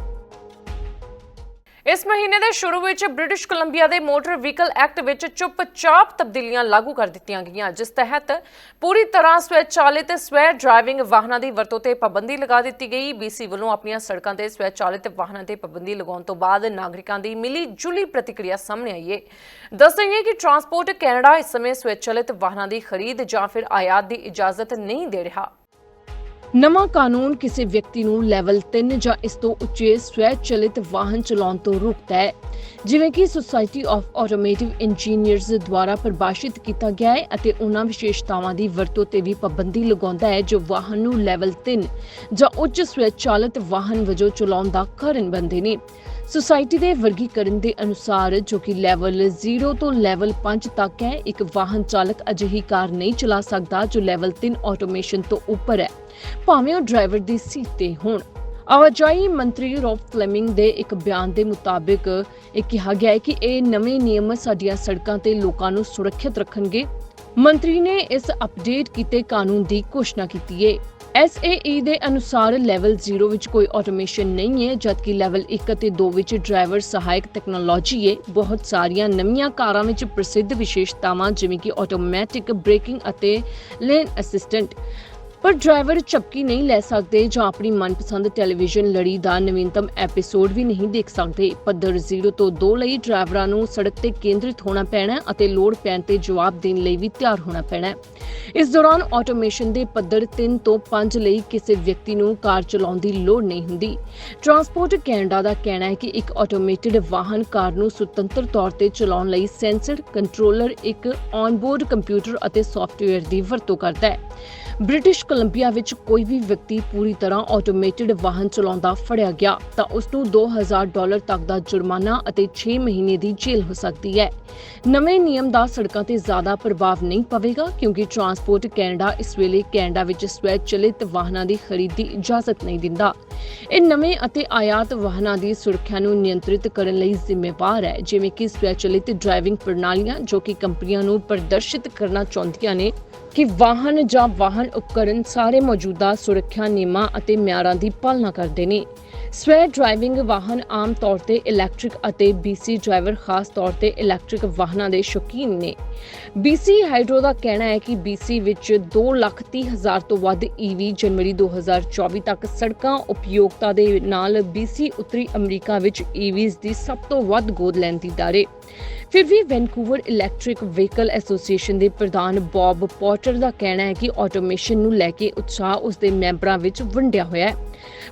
ਇਸ ਮਹੀਨੇ ਦੇ ਸ਼ੁਰੂ ਵਿੱਚ ਬ੍ਰਿਟਿਸ਼ ਕੋਲੰਬੀਆ ਦੇ ਮੋਟਰ ਵਹੀਕਲ ਐਕਟ ਵਿੱਚ ਚੁੱਪਚਾਪ ਤਬਦੀਲੀਆਂ ਲਾਗੂ ਕਰ ਦਿੱਤੀਆਂ ਗਈਆਂ, ਜਿਸ ਤਹਿਤ ਪੂਰੀ ਤਰ੍ਹਾਂ ਸਵੈਚਾਲਿਤ ਸਵੈ ਡਰਾਈਵਿੰਗ ਵਾਹਨਾਂ ਦੀ ਵਰਤੋਂ ਤੇ ਪਾਬੰਦੀ ਲਗਾ ਦਿੱਤੀ ਗਈ। ਬੀਸੀ ਵੱਲੋਂ ਆਪਣੀਆਂ ਸੜਕਾਂ ਤੇ ਸਵੈਚਾਲਿਤ ਵਾਹਨਾਂ ਤੇ ਪਾਬੰਦੀ ਲਗਾਉਣ ਤੋਂ ਬਾਅਦ ਨਾਗਰਿਕਾਂ ਦੀ ਮਿਲੀ ਜੁਲੀ ਪ੍ਰਤੀਕਿਰਿਆ ਸਾਹਮਣੇ ਆਈ ਹੈ ਦੱਸ ਦਈਏ ਕਿ ਟਰਾਂਸਪੋਰਟ ਕੈਨੇਡਾ ਇਸ ਸਮੇਂ ਸਵੈਚਾਲਿਤ ਵਾਹਨਾਂ ਦੀ ਖਰੀਦ ਜਾਂ ਫਿਰ ਆਯਾਤ ਦੀ ਇਜਾਜ਼ਤ ਨਹੀਂ ਦੇ ਰਿਹਾ। ਨਵਾਂ ਕਾਨੂੰਨ ਕਿਸੇ ਵਿਅਕਤੀ ਨੂੰ ਲੈਵਲ 3 ਜਾਂ ਇਸ ਤੋਂ ਉੱਚੇ ਸਵੈ ਵਾਹਨ ਚਲਾਉਣ ਤੋਂ ਰੋਕਦਾ ਹੈ। ਜਿਵੇਂ ਕਿ ਸੁਸਾਇਟੀ ਆਫ ਆਟੋਮੋਟਿਵ ਇੰਜੀਨੀਅਰਸ ਦੁਆਰਾ ਪਰਿਭਾਸ਼ਿਤ ਕੀਤਾ ਗਿਆ ਹੈ ਅਤੇ ਉਹਨਾਂ ਵਿਸ਼ੇਸ਼ਤਾਵਾਂ ਦੀ ਵਰਤੋਂ ਤੇ ਵੀ ਪਾਬੰਦੀ ਲਗਾਉਂਦਾ ਹੈ ਜੋ ਵਾਹਨ ਨੂੰ ਲੈਵਲ 3 ਜਾਂ ਉੱਚ ਸਵੈ ਚਾਲਿਤ ਵਾਹਨ ਵਜੋਂ ਚਲਾਉਣ ਦਾ ਕਾਰਨ ਬਣਦੇ ਨੇ। ਸੁਸਾਇਟੀ ਦੇ ਵਰਗੀਕਰਨ ਦੇ ਅਨੁਸਾਰ ਜੋ ਕਿ ਲੈਵਲ 0 ਤੋਂ ਲੈਵਲ 5 ਤੱਕ ਹੈ, ਇੱਕ ਵਾਹਨ ਚਾਲਕ ਅਜਿਹੀ ਕਾਰ ਨਹੀਂ ਚਲਾ ਸਕਦਾ ਜੋ ਲੈਵਲ 3 ਆਟੋਮੇਸ਼ਨ ਤੋਂ ਉੱਪਰ ਹੈ। ਭਾਵੇਂ ਉਹ ਡਰਾਈਵਰ ਦੀ ਸੀਟ ਤੇ ਹੋਣ। ਆਵਾਜਾਈ ਮੰਤਰੀ ਰੋਬ ਫਲੇਮਿੰਗ ਦੇ ਇੱਕ ਬਿਆਨ ਦੇ ਮੁਤਾਬਿਕ ਇਹ ਕਿਹਾ ਗਿਆ ਹੈ ਕਿ ਇਹ ਨਵੇਂ ਨਿਯਮ ਸਾਡੀਆਂ ਸੜਕਾਂ ਤੇ ਲੋਕਾਂ ਨੂੰ ਸੁਰੱਖਿਅਤ ਰੱਖਣਗੇ। ਮੰਤਰੀ ਨੇ ਇਸ ਅਪਡੇਟ ਕੀਤੇ ਕਾਨੂੰਨ ਦੀ ਘੋਸ਼ਣਾ ਕੀਤੀ ਹੈ। SAE ਦੇ ਅਨੁਸਾਰ ਲੈਵਲ 0 ਵਿੱਚ ਕੋਈ ਆਟੋਮੇਸ਼ਨ ਨਹੀਂ ਹੈ, ਜਦਕਿ ਲੈਵਲ 1 ਅਤੇ 2 ਵਿੱਚ ਡਰਾਈਵਰ ਸਹਾਇਕ ਟੈਕਨੋਲੋਜੀ ਹੈ। ਬਹੁਤ ਸਾਰੀਆਂ ਨਵੀਆਂ ਕਾਰਾਂ ਵਿੱਚ ਪ੍ਰਸਿੱਧ ਵਿਸ਼ੇਸ਼ਤਾਵਾਂ ਜਿਵੇਂ ਕਿ ਆਟੋਮੈਟਿਕ ਬ੍ਰੇਕਿੰਗ ਅਤੇ ਲੇਨ ਅਸਿਸਟੈਂਟ ਪਰ ਡਰਾਈਵਰ ਚਪਕੀ ਨਹੀਂ ਲੈ ਸਕਦੇ ਜਾਂ ਆਪਣੀ ਮਨਪਸੰਦ ਟੈਲੀਵਿਜ਼ਨ ਲੜੀ ਦਾ ਨਵੀਨਤਮ ਐਪੀਸੋਡ ਵੀ ਨਹੀਂ ਦੇਖ ਸਕਦੇ। ਪੱਧਰ 0 ਤੋਂ 2 ਲਈ ਡਰਾਈਵਰਾਂ ਨੂੰ ਸੜਕ ਤੇ ਕੇਂਦਰਿਤ ਹੋਣਾ ਪੈਣਾ ਅਤੇ ਲੋੜ ਪੈਣ ਤੇ ਜਵਾਬ ਦੇਣ ਲਈ ਵੀ ਤਿਆਰ ਹੋਣਾ ਪੈਣਾ ਇਸ ਦੌਰਾਨ ਆਟੋਮੇਸ਼ਨ ਦੇ ਪੱਧਰ 3 ਤੋਂ 5 ਲਈ ਕਿਸੇ ਵਿਅਕਤੀ ਨੂੰ ਕਾਰ ਚਲਾਉਣ ਦੀ ਲੋੜ ਨਹੀਂ ਹੁੰਦੀ। ਟਰਾਂਸਪੋਰਟ ਕੈਨੇਡਾ ਦਾ ਕਹਿਣਾ ਹੈ ਕਿ ਇੱਕ ਆਟੋਮੇਟਿਡ ਵਾਹਨ ਕਾਰ ਨੂੰ ਸੁਤੰਤਰ ਤੌਰ ਤੇ ਚਲਾਉਣ ਲਈ ਸੈਂਸਰ, ਕੰਟਰੋਲਰ, ਇੱਕ ਔਨਬੋਰਡ ਕੰਪਿਊਟਰ ਅਤੇ ਸੌਫਟਵੇਅਰ ਦੀ ਵਰਤੋਂ ਕਰਦਾ ਹੈ। ਬ੍ਰਿਟਿਸ਼ ਕੋਲੰਬੀਆ ਵਿੱਚ ਕੋਈ ਵੀ ਵਿਅਕਤੀ ਪੂਰੀ ਤਰ੍ਹਾਂ ਆਟੋਮੇਟਿਡ ਵਾਹਨ ਚਲਾਉਂਦਾ ਫੜਿਆ ਗਿਆ, ਤਾਂ ਉਸ ਨੂੰ 2000 ਡਾਲਰ ਤੱਕ ਦਾ ਜੁਰਮਾਨਾ ਅਤੇ 6 ਮਹੀਨੇ ਦੀ ਜੇਲ੍ਹ ਹੋ ਸਕਦੀ ਹੈ। ਨਵੇਂ ਨਿਯਮ ਦਾ ਸੜਕਾਂ ਤੇ ਜ਼ਿਆਦਾ ਪ੍ਰਭਾਵ ਨਹੀਂ ਪਵੇਗਾ, ਕਿਉਂਕਿ ਟਰਾਂਸਪੋਰਟ ਕੈਨੇਡਾ ਇਸ ਵੇਲੇ ਕੈਨੇਡਾ ਵਿੱਚ ਸਵੈ ਚਲਿਤ ਵਾਹਨਾਂ ਦੀ ਖਰੀਦ ਦੀ ਇਜਾਜ਼ਤ ਨਹੀਂ ਦਿੰਦਾ। ਇਹ ਨਵੇਂ ਅਤੇ ਆਯਾਤ ਵਾਹਨਾਂ ਦੀ ਸੁਰੱਖਿਆ ਨੂੰ ਨਿਯੰਤਰਿਤ ਕਰਨ ਲਈ ਜ਼ਿੰਮੇਵਾਰ ਹੈ, ਜਿਵੇਂ ਕਿ ਸਵੈਚਲਿਤ ਡਰਾਈਵਿੰਗ ਪ੍ਰਣਾਲੀਆਂ ਜੋ ਕਿ ਕੰਪਨੀਆਂ ਨੂੰ ਪ੍ਰਦਰਸ਼ਿਤ ਕਰਨਾ ਚਾਹੁੰਦੀਆਂ ਨੇ ਕਿ ਵਾਹਨ ਜਾਂ ਵਾਹਨ ਉਪਕਰਨ ਸਾਰੇ ਮੌਜੂਦਾ ਸੁਰੱਖਿਆ ਨਿਯਮਾਂ ਅਤੇ ਮਿਆਰਾਂ ਦੀ ਪਾਲਣਾ ਕਰਦੇ ਨੇ। ਸਵੈ ਡਰਾਈਵਿੰਗ ਵਾਹਨ ਆਮ ਤੌਰ ਤੇ ਇਲੈਕਟ੍ਰਿਕ ਅਤੇ BC ਡਰਾਈਵਰ ਖਾਸ ਤੌਰ ਤੇ ਇਲੈਕਟ੍ਰਿਕ ਵਾਹਨਾਂ ਦੇ ਸ਼ੌਕੀਨ ਨੇ। BC ਹਾਈਡਰੋ ਦਾ ਕਹਿਣਾ ਹੈ ਕਿ BC ਵਿੱਚ 2,30,000 ਤੋਂ ਵੱਧ EV ਜਨਵਰੀ 2024 ਤੱਕ ਸੜਕਾਂ ਉਪਯੋਗਤਾ ਦੇ ਨਾਲ BC ਉੱਤਰੀ ਅਮਰੀਕਾ ਵਿੱਚ EVs ਦੀ ਸਭ ਤੋਂ ਵੱਧ ਗੋਦ ਲੈਣ ਦੀ ਦਰ ਹੈ ਫਿਰ ਵੀ ਵੈਨਕੂਵਰ ਇਲੈਕਟ੍ਰਿਕ ਵਹੀਕਲ ਐਸੋਸੀਏਸ਼ਨ ਦੇ ਪ੍ਰਧਾਨ ਬੌਬ ਪੋਟਰ ਦਾ ਕਹਿਣਾ ਹੈ ਕਿ ਆਟੋਮੇਸ਼ਨ ਨੂੰ ਲੈ ਕੇ ਉਤਸ਼ਾਹ ਉਸ ਦੇ ਮੈਂਬਰਾਂ ਵਿੱਚ ਵੰਡਿਆ ਹੋਇਆ ਹੈ।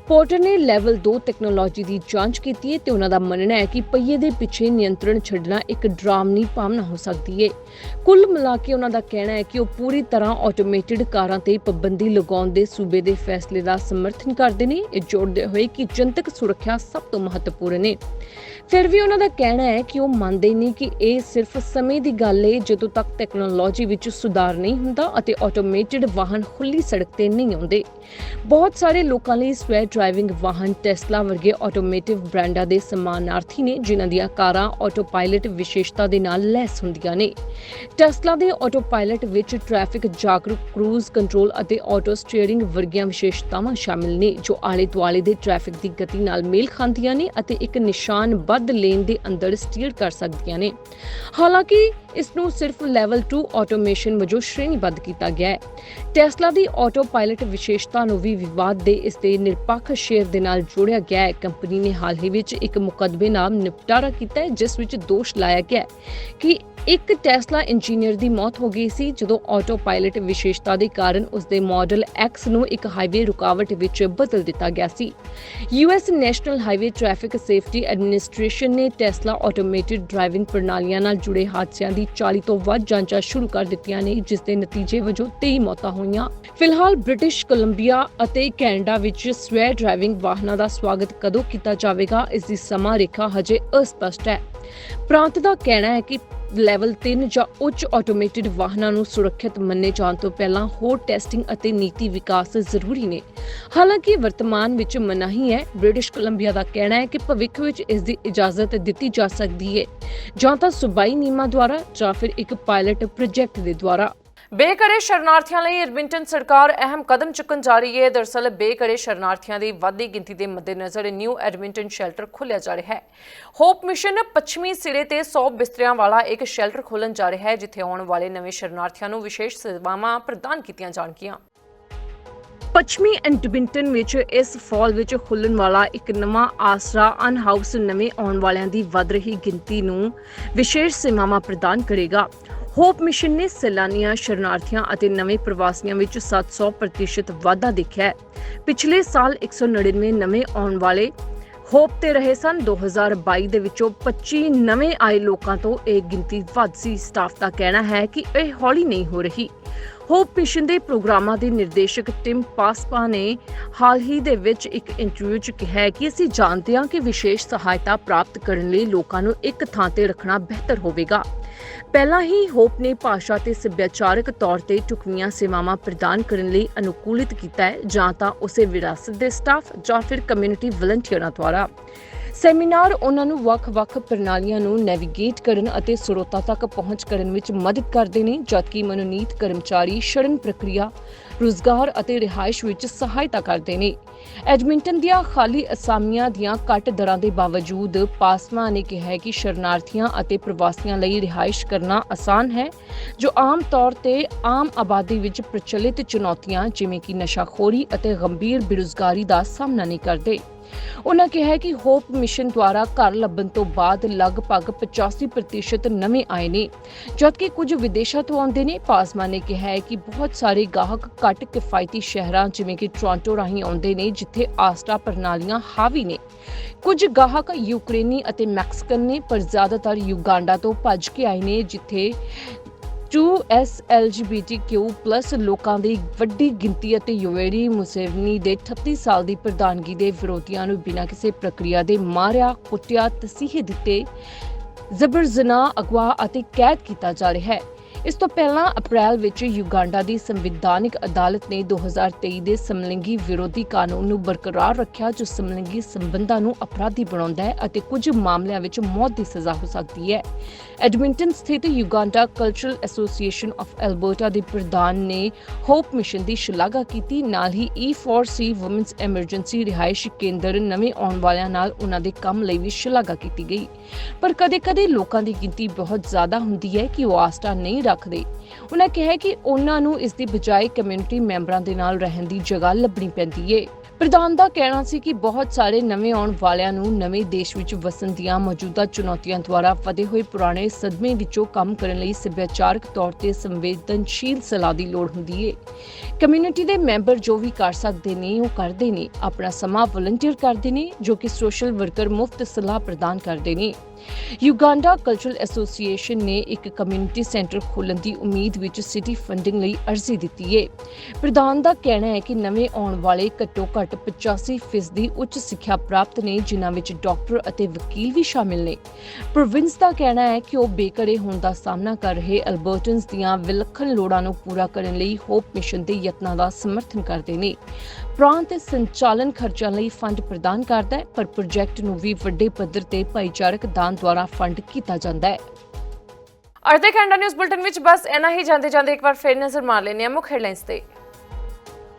ਪੋਰਟਰ ਨੇ ਲੈਵਲ 2 ਟੈਕਨੋਲੋਜੀ ਦੀ ਜਾਂਚ ਕੀਤੀ ਹੈ ਤੇ ਉਹਨਾਂ ਦਾ ਮੰਨਣਾ ਹੈ ਕਿ ਪਹੀਏ ਦੇ ਪਿੱਛੇ ਨਿਯੰਤਰਣ ਛੱਡਣਾ ਇੱਕ ਡਰਾਮਨੀ ਭਾਵਨਾ ਹੋ ਸਕਦੀ ਹੈ। ਕੁੱਲ ਮਿਲਾ ਕੇ ਉਹਨਾਂ ਦਾ ਕਹਿਣਾ ਹੈ ਕਿ ਉਹ ਪੂਰੀ ਤਰ੍ਹਾਂ ਆਟੋਮੇਟਿਡ ਕਾਰਾਂ ਤੇ ਪਾਬੰਦੀ ਲਗਾਉਣ ਦੇ ਸੂਬੇ ਦੇ ਫੈਸਲੇ ਦਾ ਸਮਰਥਨ ਕਰਦੇ ਨੇ। ਇਹ ਜੋੜਦੇ ਹੋਏ ਕਿ ਜਨਤਕ ਸੁਰੱਖਿਆ ਸਭ ਤੋਂ ਮਹੱਤਵਪੂਰਨ ਹੈ। ਫਿਰ ਵੀ ਉਹਨਾਂ ਦਾ ਕਹਿਣਾ ਹੈ ਕਿ ਉਹ ਮੰਨਦੇ ਨਹੀਂ ਕਿ ਇਹ ਸਿਰਫ ਸਮੇਂ ਦੀ ਗੱਲ ਹੈ ਜਦੋਂ ਤੱਕ ਟੈਕਨੋਲੋਜੀ ਵਿੱਚ ਸੁਧਾਰ ਨਹੀਂ ਹੁੰਦਾ ਅਤੇ ਆਟੋਮੇਟਿਡ ਵਾਹਨ ਖੁੱਲੀ ਸੜਕ ਤੇ ਨਹੀਂ ਆਉਂਦੇ। ਬਹੁਤ ਸਾਰੇ ਲੋਕਾਂ ਲਈ ਸਵੈ ਡਰਾਈਵਿੰਗ ਵਾਹਨ ਟੈਸਲਾ ਵਰਗੇ ਆਟੋਮੇਟਿਵ ਬ੍ਰਾਂਡਾਂ ਦੇ ਸਮਾਨਾਰਥੀ ਨੇ, ਜਿਨ੍ਹਾਂ ਦੀਆਂ ਕਾਰਾਂ ਆਟੋ ਪਾਇਲਟ ਵਿਸ਼ੇਸ਼ਤਾ ਦੇ ਨਾਲ ਲੈਸ ਹੁੰਦੀਆਂ ਨੇ। ਟੈਸਲਾ ਦੇ ਆਟੋ ਪਾਇਲਟ ਵਿੱਚ ਟ੍ਰੈਫਿਕ ਜਾਗਰੂਕ ਕਰੂਜ਼ ਕੰਟਰੋਲ ਅਤੇ ਆਟੋ ਸਟੀਅਰਿੰਗ ਵਰਗੀਆਂ ਵਿਸ਼ੇਸ਼ਤਾਵਾਂ ਸ਼ਾਮਿਲ ਨੇ, ਜੋ ਆਲੇ ਦੁਆਲੇ ਦੇ ਟ੍ਰੈਫਿਕ ਦੀ ਗਤੀ ਨਾਲ ਮੇਲ ਖਾਂਦੀਆਂ ਨੇ ਅਤੇ ਇੱਕ ਨਿਸ਼ਾਨ ਨਿਸ਼ਾਨਬੱਧ ਲੇਨ ਦੇ ਅੰਦਰ ਸਟੀਅਰ ਕਰ ਸਕਦੀਆਂ ਨੇ। ਹਾਲਾਂਕਿ, ਇਸ ਨੂੰ ਸਿਰਫ ਲੈਵਲ 2 ਆਟੋਮੇਸ਼ਨ ਵਜੋਂ ਸ਼੍ਰੇਣੀਬੱਧ ਕੀਤਾ ਗਿਆ ਹੈ। ਟੈਸਲਾ ਦੀ ਆਟੋ ਪਾਇਲਟ ਵਿਸ਼ੇਸ਼ਤਾ ਨੂੰ ਵੀ ਵਿਵਾਦ ਦੇ ਇਸ ਦੇ ਨਿਰਪੱਖ ਸ਼ੇਅਰ ਦੇ ਨਾਲ ਜੋੜਿਆ ਗਿਆ ਹੈ। ਕੰਪਨੀ ਨੇ ਹਾਲ ਹੀ ਵਿੱਚ ਇੱਕ ਮੁਕੱਦਮੇ ਨਾਲ ਨਿਪਟਾਰਾ ਕੀਤਾ ਹੈ, ਜਿਸ ਵਿੱਚ ਦੋਸ਼ ਲਾਇਆ ਗਿਆ ਹੈ ਕਿ ਇੱਕ ਟੈਸਲਾ ਇੰਜੀਨੀਅਰ ਦੀ ਮੌਤ ਹੋ ਗਈ ਸੀ, ਜਦੋਂ ਆਟੋ ਪਾਇਲਟ ਵਿਸ਼ੇਸ਼ਤਾ ਦੇ ਕਾਰਨ ਉਸ ਦੇ ਮਾਡਲ X ਨੂੰ ਇੱਕ ਹਾਈਵੇ ਰੁਕਾਵਟ ਵਿੱਚ ਬਦਲ ਦਿੱਤਾ ਗਿਆ ਸੀ। US national highway traffic safety administration ਨੇ ਟੈਸਲਾ ਆਟੋਮੇਟਿਡ ਡਰਾਈਵਿੰਗ ਪ੍ਰਣਾਲੀਆਂ ਨਾਲ ਜੁੜੇ ਹਾਦਸਿਆਂ ਦੀ 40 ਤੋਂ ਵੱਧ ਜਾਂਚਾਂ ਸ਼ੁਰੂ ਕਰ ਦਿੱਤੀਆਂ ਨੇ, ਜਿਸ ਦੇ ਨਤੀਜੇ ਵਜੋਂ 23 ਮੌਤਾਂ ਹੋਈਆਂ। ਫਿਲਹਾਲ ਬ੍ਰਿਟਿਸ਼ ਕੋਲੰਬੀਆ ਅਤੇ ਕੈਨੇਡਾ ਵਿੱਚ ਸਵੈ ਡਰਾਈਵਿੰਗ ਵਾਹਨਾਂ ਦਾ ਸਵਾਗਤ ਕਦੋਂ ਕੀਤਾ ਜਾਵੇਗਾ, ਇਸ ਦੀ ਸਮਾਂ ਰੇਖਾ ਹਜੇ ਅਸਪਸ਼ਟ ਹੈ। ਪ੍ਰਾਂਤ ਦਾ ਕਹਿਣਾ ਹੈ ਕਿ ਲੈਵਲ 3 ਜਾਂ ਉੱਚ ਆਟੋਮੇਟਿਡ ਵਾਹਨਾਂ ਨੂੰ ਸੁਰੱਖਿਅਤ ਮੰਨੇ ਜਾਣ ਤੋਂ ਪਹਿਲਾਂ ਹੋਰ ਟੈਸਟਿੰਗ ਅਤੇ ਨੀਤੀ ਵਿਕਾਸ ਜ਼ਰੂਰੀ ਨੇ। ਹਾਲਾਂਕਿ ਵਰਤਮਾਨ ਵਿੱਚ ਮਨਾਹੀ ਹੈ ਬ੍ਰਿਟਿਸ਼ ਕੋਲੰਬੀਆ ਦਾ ਕਹਿਣਾ ਹੈ ਕਿ ਭਵਿੱਖ ਵਿੱਚ ਇਸ ਦੀ ਇਜਾਜ਼ਤ ਦਿੱਤੀ ਜਾ ਸਕਦੀ ਹੈ। ਜਾਂ ਤਾਂ ਸੁਬਾਈ ਨਿਯਮਾਂ ਦੁਆਰਾ ਜਾਂ ਫਿਰ ਇੱਕ ਪਾਇਲਟ ਪ੍ਰੋਜੈਕਟ ਦੇ ਦੁਆਰਾ। ਬੇਘਰੇ ਸ਼ਰਨਾਰਥੀਆਂ ਲਈ ਐਡਮਿੰਟਨ ਸਰਕਾਰ ਅਹਿਮ ਕਦਮ ਚੁੱਕਣ ਜਾ ਰਹੀ ਹੈ। ਦਰਸਲ ਬੇਘਰੇ ਸ਼ਰਨਾਰਥੀਆਂ ਦੀ ਵੱਧਦੀ ਗਿਣਤੀ ਦੇ ਮੱਦੇਨਜ਼ਰ ਨਿਊ ਐਡਮਿੰਟਨ ਸ਼ੈਲਟਰ ਖੋਲ੍ਹਿਆ ਜਾ ਰਿਹਾ ਹੈ। ਹੋਪ ਮਿਸ਼ਨ ਪੱਛਮੀ ਸਿਰੇ ਤੇ 100 ਬਿਸਤਰਿਆਂ ਵਾਲਾ ਇੱਕ ਸ਼ੈਲਟਰ ਖੋਲ੍ਹਣ ਜਾ ਰਿਹਾ ਹੈ, ਜਿੱਥੇ ਆਉਣ ਵਾਲੇ ਨਵੇਂ ਸ਼ਰਨਾਰਥੀਆਂ ਨੂੰ ਵਿਸ਼ੇਸ਼ ਸੇਵਾਵਾਂ ਪ੍ਰਦਾਨ ਕੀਤੀਆਂ ਜਾਣਗੀਆਂ। ਪੱਛਮੀ ਐਡਮਿੰਟਨ ਵਿੱਚ ਇਸ ਫਾਲ ਵਿੱਚ ਖੁੱਲਣ ਵਾਲਾ ਇੱਕ ਨਵਾਂ ਆਸਰਾ ਅਨ ਹਾਊਸ ਨਵੇਂ ਆਉਣ ਵਾਲਿਆਂ ਦੀ ਵੱਧ ਰਹੀ ਗਿਣਤੀ ਨੂੰ ਵਿਸ਼ੇਸ਼ ਸੇਵਾਵਾਂ ਪ੍ਰਦਾਨ ਕਰੇਗਾ। ਹੋਪ ਮਿਸ਼ਨ ਨੇ ਸੈਲਾਨੀਆਂ, ਸ਼ਰਨਾਰਥੀਆਂ ਅਤੇ ਨਵੇਂ ਪ੍ਰਵਾਸੀਆਂ ਵਿੱਚ 700% ਵਾਧਾ ਦੇਖਿਆ ਹੈ। ਪਿਛਲੇ ਸਾਲ 199 ਨਵੇਂ ਆਉਣ ਵਾਲੇ ਹੋਪ ਤੇ ਰਹੇ ਸਨ। 2022 ਦੇ ਵਿੱਚੋਂ 25 ਨਵੇਂ ਆਏ ਲੋਕਾਂ ਤੋਂ ਇਹ ਗਿਣਤੀ ਵੱਧ ਸੀ। ਸਟਾਫ ਦਾ ਕਹਿਣਾ ਹੈ ਕਿ ਇਹ ਹੌਲੀ ਨਹੀਂ ਹੋ ਰਹੀ। ਹੋਪ ਮਿਸ਼ਨ ਦੇ ਪ੍ਰੋਗਰਾਮਾਂ ਦੇ ਨਿਰਦੇਸ਼ਕ ਟਿਮ ਪਾਸਪਾ ਨੇ ਹਾਲ ਹੀ ਦੇ ਵਿੱਚ ਇੱਕ ਇੰਟਰਵਿਊ 'ਚ ਕਿਹਾ ਕਿ ਅਸੀਂ ਜਾਣਦੇ ਹਾਂ ਕਿ ਵਿਸ਼ੇਸ਼ ਸਹਾਇਤਾ ਪ੍ਰਾਪਤ ਕਰਨ ਲਈ ਲੋਕਾਂ ਨੂੰ ਇੱਕ ਥਾਂ ਤੇ ਰੱਖਣਾ ਬਿਹਤਰ ਹੋਵੇਗਾ। ਪਹਿਲਾਂ ਹੀ ਹੋਪ ਨੇ ਭਾਸ਼ਾ ਤੇ ਸੱਭਿਆਚਾਰਕ ਤੌਰ ਤੇ ਟੁਕਵੀਆਂ ਸੇਵਾਵਾਂ ਪ੍ਰਦਾਨ ਕਰਨ ਲਈ ਅਨੁਕੂਲਿਤ ਕੀਤਾ ਹੈ, ਜਾਂ ਤਾਂ ਉਸੇ ਵਿਰਾਸਤ ਦੇ ਸਟਾਫ ਜਾਂ ਫਿਰ ਕਮਿਊਨਿਟੀ ਵਲੰਟੀਅਰਾਂ ਦੁਆਰਾ। ਸੈਮੀਨਾਰ ਉਹਨਾਂ ਨੂੰ ਵੱਖ-ਵੱਖ ਪ੍ਰਣਾਲੀਆਂ ਨੂੰ ਨੈਵੀਗੇਟ ਕਰਨ ਅਤੇ ਸਰੋਤਾਂ ਤੱਕ ਪਹੁੰਚ ਕਰਨ ਵਿੱਚ ਮਦਦ ਕਰਦੇ ਨੇ, ਜਦਕਿ ਮਨੋਨੀਤ ਕਰਮਚਾਰੀ ਸ਼ਰਨ ਪ੍ਰਕਿਰਿਆ ਰੁਜ਼ਗਾਰ ਅਤੇ ਰਿਹਾਇਸ਼ ਵਿੱਚ ਸਹਾਇਤਾ ਕਰਦੇ ਨੇ। ਐਡਮਿੰਟਨ ਦੀਆਂ ਖਾਲੀ ਅਸਾਮੀਆਂ ਦੀਆਂ ਘੱਟ ਦਰਾਂ ਦੇ ਬਾਵਜੂਦ ਪਾਸਮਾ ਨੇ ਕਿਹਾ ਹੈ ਕਿ ਸ਼ਰਨਾਰਥੀਆਂ ਅਤੇ ਪ੍ਰਵਾਸੀਆਂ ਲਈ ਰਿਹਾਇਸ਼ ਕਰਨਾ ਆਸਾਨ ਹੈ, ਜੋ ਆਮ ਤੌਰ ਤੇ ਆਮ ਆਬਾਦੀ ਵਿੱਚ ਪ੍ਰਚਲਿਤ ਚੁਣੌਤੀਆਂ ਜਿਵੇਂ ਕਿ ਨਸ਼ਾਖੋਰੀ ਅਤੇ ਗੰਭੀਰ ਬੇਰੁਜ਼ਗਾਰੀ ਦਾ ਸਾਹਮਣਾ ਨਹੀਂ ਕਰਦੇ। ਉਹਨਾਂ ਕਿਹਾ ਕਿ ਹੋਪ ਮਿਸ਼ਨ ਦੁਆਰਾ ਘਰ ਲੱਭਣ ਤੋਂ ਬਾਅਦ ਲਗਭਗ 85% ਨਵੇਂ ਆਏ ਨੇ। ਜਦਕਿ ਕੁਝ ਵਿਦੇਸ਼ਾਂ ਤੋਂ ਆਉਂਦੇ ਨੇ, ਪਾਸਮਾ ਨੇ ਕਿਹਾ ਹੈ ਕਿ ਬਹੁਤ ਸਾਰੇ ਗਾਹਕ ਘੱਟ ਕਿਫਾਇਤੀ ਸ਼ਹਿਰਾਂ ਜਿਵੇਂ ਕਿ ਟੋਰਾਂਟੋ ਰਾਹੀਂ ਆਉਂਦੇ ਨੇ, ਜਿੱਥੇ ਆਸਟਾ ਪ੍ਰਣਾਲੀਆਂ ਹਾਵੀ ਨੇ। ਕੁਝ ਗਾਹਕ ਯੂਕਰੇਨੀ ਅਤੇ ਮੈਕਸੀਕਨ ਨੇ, ਪਰ ਜ਼ਿਆਦਾਤਰ ਯੁਗਾਂਡਾ ਤੋਂ ਭੱਜ ਕੇ ਆਏ ਨੇ, ਜਿੱਥੇ 2SLGBTQ+ ਲੋਕਾਂ ਦੀ ਵੱਡੀ ਗਿਣਤੀ ਅਤੇ ਯੂਵੇਰੀ ਮੁਸੇਵਨੀ ਦੇ 38 ਸਾਲ ਦੀ ਪ੍ਰਧਾਨਗੀ ਦੇ ਵਿਰੋਧੀਆਂ ਨੂੰ ਬਿਨਾਂ ਕਿਸੇ ਪ੍ਰਕਿਰਿਆ ਦੇ ਮਾਰਿਆ, ਕੁੱਟਿਆ, ਤਸੀਹੇ ਦਿੱਤੇ, ਜ਼ਬਰ ਜ਼ਨਾ ਅਗਵਾ ਅਤੇ ਕੈਦ ਕੀਤਾ ਜਾ ਰਿਹਾ ਹੈ। ਇਸ ਤੋਂ ਪਹਿਲਾਂ ਅਪ੍ਰੈਲ ਵਿੱਚ ਯੁਗਾਂਡਾ ਦੀ ਸੰਵਿਧਾਨਿਕ ਅਦਾਲਤ ਨੇ 2023 ਦੇ ਸਮਲਿੰਗੀ ਵਿਰੋਧੀ ਕਾਨੂੰਨ ਨੂੰ ਬਰਕਰਾਰ ਰੱਖਿਆ, ਜੋ ਸਮਲਿੰਗੀ ਸੰਬੰਧਾਂ ਨੂੰ ਅਪਰਾਧੀ ਬਣਾਉਂਦਾ ਹੈ ਅਤੇ ਕੁਝ ਮਾਮਲਿਆਂ ਵਿੱਚ ਮੌਤ ਦੀ ਸਜ਼ਾ ਹੋ ਸਕਦੀ ਹੈ। ਐਡਮਿੰਟਨ ਸਥਿਤ Uganda cultural association of Alberta ਦੇ ਪ੍ਰਧਾਨ ਨੇ ਹੋਪ ਮਿਸ਼ਨ ਦੀ ਸ਼ਲਾਘਾ ਕੀਤੀ। ਨਾਲ ਹੀ E4C ਔਮਨਸ ਐਮਰਜੈਂਸੀ ਰਿਹਾਇਸ਼ ਕੇਂਦਰ ਨਵੇਂ ਆਉਣ ਵਾਲਿਆਂ ਨਾਲ ਉਹਨਾਂ ਦੇ ਕੰਮ ਲਈ ਵੀ ਸ਼ਲਾਘਾ ਕੀਤੀ ਗਈ। ਪਰ ਕਦੇ-ਕਦੇ ਲੋਕਾਂ ਦੀ ਗਿਣਤੀ ਬਹੁਤ ਜ਼ਿਆਦਾ ਹੁੰਦੀ ਹੈ ਕਿ ਉਹ ਆਸਟਾ ਨਹੀਂ ਰੱਖਦੇ। ਉਹਨਾਂ ਕਿਹਾ ਕਿ ਉਹਨਾਂ ਨੂੰ ਇਸ ਦੀ ਬਜਾਏ ਕਮਿਊਨਿਟੀ ਮੈਂਬਰਾਂ ਦੇ ਨਾਲ ਰਹਿਣ ਦੀ ਜਗ੍ਹਾ ਲੱਭਣੀ ਪੈਂਦੀ ਏ। ਪ੍ਰਧਾਨ ਦਾ ਕਹਿਣਾ ਸੀ ਕਿ ਬਹੁਤ ਸਾਰੇ ਨਵੇਂ ਆਉਣ ਵਾਲਿਆਂ ਨੂੰ ਨਵੇਂ ਦੇਸ਼ ਵਿੱਚ ਵਸਣ ਦੀਆਂ ਮੌਜੂਦਾ ਚੁਣੌਤੀਆਂ ਦੁਆਰਾ ਵਧੇ ਹੋਏ ਪੁਰਾਣੇ ਸਦਮੇ ਵਿੱਚੋਂ ਕੰਮ ਕਰਨ ਲਈ ਸੱਭਿਆਚਾਰਕ ਤੌਰ ਤੇ ਸੰਵੇਦਨਸ਼ੀਲ ਸਲਾਹ ਦੀ ਲੋੜ ਹੁੰਦੀ ਏ। ਕਮਿਊਨਿਟੀ ਦੇ ਮੈਂਬਰ ਜੋ ਵੀ ਕਰ ਸਕਦੇ ਨੇ, ਉਹ ਕਰਦੇ ਨੇ, ਆਪਣਾ ਸਮਾਂ ਵਲੰਟੀਅਰ ਕਰਦੇ ਨੇ, ਜੋ ਕਿ ਸੋਸ਼ਲ ਵਰਕਰ ਮੁਫਤ ਸਲਾਹ ਪ੍ਰਦਾਨ ਕਰਦੇ ਨੇ। ਯੁਗਾਂਡਾ ਕਲਚਰਲ ਐਸੋਸੀਏਸ਼ਨ ਨੇ ਇੱਕ ਕਮਿਊਨਿਟੀ ਸੈਂਟਰ ਖੋਲ੍ਹਣ ਦੀ ਉਮੀਦ ਵਿੱਚ ਸਿਟੀ ਫੰਡਿੰਗ ਲਈ ਅਰਜ਼ੀ ਦਿੱਤੀ ਹੈ। ਪ੍ਰਧਾਨ ਦਾ ਕਹਿਣਾ ਹੈ ਕਿ ਨਵੇਂ ਆਉਣ ਵਾਲੇ ਘੱਟੋ ਘੱਟ 85% ਉੱਚ ਸਿੱਖਿਆ ਪ੍ਰਾਪਤ ਨੇ, ਜਿਨ੍ਹਾਂ ਵਿੱਚ ਡਾਕਟਰ ਅਤੇ ਵਕੀਲ ਵੀ ਸ਼ਾਮਿਲ ਨੇ। ਪ੍ਰੋਵਿੰਸ ਦਾ ਕਹਿਣਾ ਹੈ ਕਿ ਉਹ ਬੇਘਰੇ ਹੋਣ ਦਾ ਸਾਹਮਣਾ ਕਰ ਰਹੇ ਅਲਬਰਟਨਸ ਦੀਆਂ ਵਿਲੱਖਣ ਲੋੜਾਂ ਨੂੰ ਪੂਰਾ ਕਰਨ ਲਈ ਹੋਪ ਮਿਸ਼ਨ ਦੇ ਯਤਨਾਂ ਦਾ ਸਮਰਥਨ ਕਰਦੇ ਨੇ। ਪ੍ਰਾਂਤ ਸੰਚਾਲਨ ਖਰਚਾਂ ਲਈ ਫੰਡ ਪ੍ਰਦਾਨ ਕਰਦਾ ਹੈ ਪਰ ਪ੍ਰੋਜੈਕਟ ਨੂੰ ਵੀ ਵੱਡੇ ਪੱਧਰ ਤੇ ਭਾਈਚਾਰਕ ਦਾਨ ਦੁਆਰਾ ਫੰਡ ਕੀਤਾ ਜਾਂਦਾ ਹੈ। ਦੇ ਕੈਨੇਡਾ ਨਿਊਜ਼ ਬੁਲਟਨ ਵਿੱਚ ਬਸ ਇਹਨਾਂ ਹੀ। ਜਾਂਦੇ ਜਾਂਦੇ ਇੱਕ ਵਾਰ ਫੇਰ ਨਜ਼ਰ ਮਾਰ ਲੈਂਦੇ ਹਾਂ ਮੁੱਖ ਹੈਡਲਾਈਨਸ ਤੇ।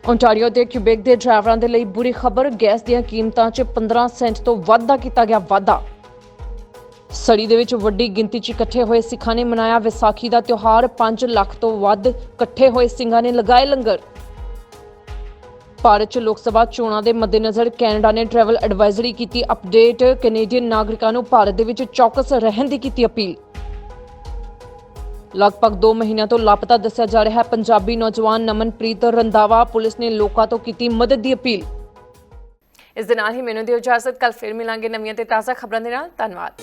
ਓਨਟਾਰੀਓ ਦੇ ਕਿਊਬੈਕ ਦੇ ਡਰਾਈਵਰਾਂ ਦੇ ਲਈ ਬੁਰੀ ਖਬਰ ਗੈਸ ਦੀਆਂ ਕੀਮਤਾਂ 'ਚ 15 ਸੈਂਟ ਤੋਂ ਵੱਧ ਦਾ ਕੀਤਾ ਗਿਆ ਵਾਧਾ। ਸੜੀ ਦੇ ਵਿੱਚ ਵੱਡੀ ਗਿਣਤੀ 'ਚ ਇਕੱਠੇ ਹੋਏ ਸਿੱਖਾਂ ਨੇ ਮਨਾਇਆ ਵਿਸਾਖੀ ਦਾ ਤਿਉਹਾਰ 5 ਲੱਖ ਤੋਂ ਵੱਧ ਇਕੱਠੇ ਹੋਏ ਸਿੰਘਾਂ ਨੇ ਲਗਾਏ ਲੰਗਰ। ਭਾਰਤ 'ਚ ਲੋਕ ਸਭਾ ਚੋਣਾਂ ਦੇ ਮੱਦੇਨਜ਼ਰ ਕੈਨੇਡਾ ਨੇ ਟਰੈਵਲ ਐਡਵਾਈਜ਼ਰੀ ਕੀਤੀ ਅਪਡੇਟ ਕੈਨੇਡੀਅਨ ਨਾਗਰਿਕਾਂ ਨੂੰ ਭਾਰਤ ਦੇ ਵਿੱਚ ਚੌਕਸ ਰਹਿਣ ਦੀ ਕੀਤੀ ਅਪੀਲ। ਲਗਭਗ 2 ਮਹੀਨਿਆਂ ਤੋਂ ਲਾਪਤਾ ਦੱਸਿਆ ਜਾ ਰਿਹਾ ਹੈ ਪੰਜਾਬੀ ਨੌਜਵਾਨ ਨਮਨਪ੍ਰੀਤ ਰੰਧਾਵਾ। ਪੁਲਿਸ ਨੇ ਲੋਕਾਂ ਤੋਂ ਕੀਤੀ ਮਦਦ ਦੀ ਅਪੀਲ। ਇਸ ਦੇ ਨਾਲ ਹੀ ਮੈਨੂੰ ਦਿਓ ਇਜਾਜ਼ਤ। ਕੱਲ ਫਿਰ ਮਿਲਾਂਗੇ ਨਵੀਆਂ ਤੇ ਤਾਜ਼ਾ ਖਬਰਾਂ ਦੇ ਨਾਲ। ਧੰਨਵਾਦ।